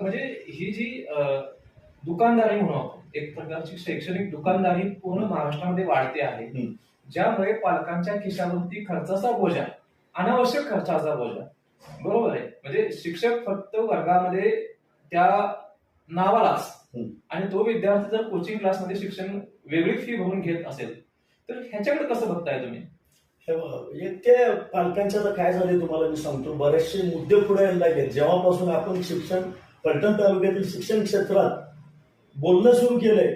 म्हणजे ही जी दुकानदारी म्हणू आपण एक प्रकारची शैक्षणिक दुकानदारी पूर्ण महाराष्ट्रामध्ये वाढते आहे. ज्यामुळे पालकांच्या खिशावरती खर्चाचा बोजा अनावश्यक खर्चाचा बोजा बरोबर आहे. म्हणजे शिक्षक फक्त वर्गामध्ये त्या नावालाच. आणि तो विद्यार्थी जर कोचिंग क्लासमध्ये शिक्षण वेगळी फी भरून घेत असेल तर ह्याच्याकडे कसं बघताय तुम्ही? हे ते पालकांच्या तर काय झाले तुम्हाला मी सांगतो. बरेचसे मुद्दे पुढे यायला लागले जेव्हापासून आपण शिक्षण पलटण तालुक्यातील शिक्षण क्षेत्रात बोलणं सुरू केलंय.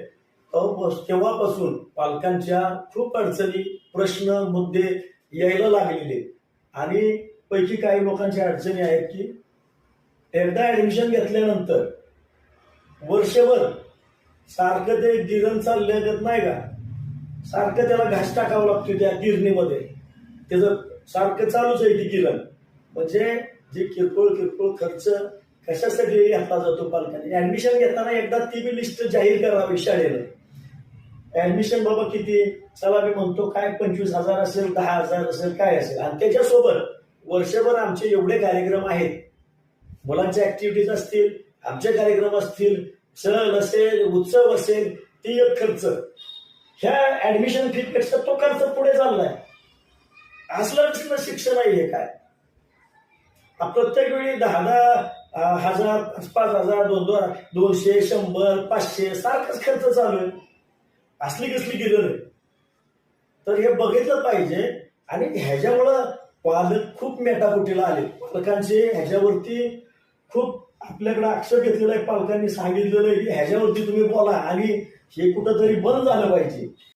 तेव्हापासून पालकांच्या खूप अडचणी प्रश्न मुद्दे यायला लागलेले. आणि पैकी काही लोकांच्या अडचणी आहेत की एकदा ऍडमिशन घेतल्यानंतर वर्षभर सारखं ते गिरण चाललं चालल्यागत नाही का? सारखं त्याला घास टाकावं लागतो त्या गिरणीमध्ये. त्याचं सारखं चालूच आहे ती गिरण म्हणजे जे किरकोळ किरकोळ खर्च कशासाठी घातला जातो पालकांनी? ऍडमिशन घेताना एकदा ती बी लिस्ट जाहीर करावी शाळेला. ऍडमिशन बाबा किती? चला मी म्हणतो काय पंचवीस हजार असेल दहा हजार असेल काय असेल? आणि त्याच्यासोबत वर्षभर आमचे एवढे कार्यक्रम आहेत. मुलांच्या ऍक्टिव्हिटीज असतील आमचे कार्यक्रम असतील सण असेल उत्सव असेल ती एक खर्च. ह्या ऍडमिशन फी पेक्षा तो खर्च पुढे चाललाय. असलं शिक्षण आहे हे काय? प्रत्येक वेळी दहा दहा हजार पाच हजार दोन दोन दोनशे शंभर पाचशे सारखाच खर्च चालू आहे. असली कसली गिरण आहे. तर हे बघितलं पाहिजे. आणि ह्याच्यामुळं पालक खूप मेटाकुटीला आले. पालकांचे ह्याच्यावरती खूप आपल्याकडे आक्षेप घेतलेला आहे. पालकांनी सांगितलेलं आहे की ह्याच्यावरती तुम्ही बोला. आणि हे कुठंतरी बंद झालं पाहिजे.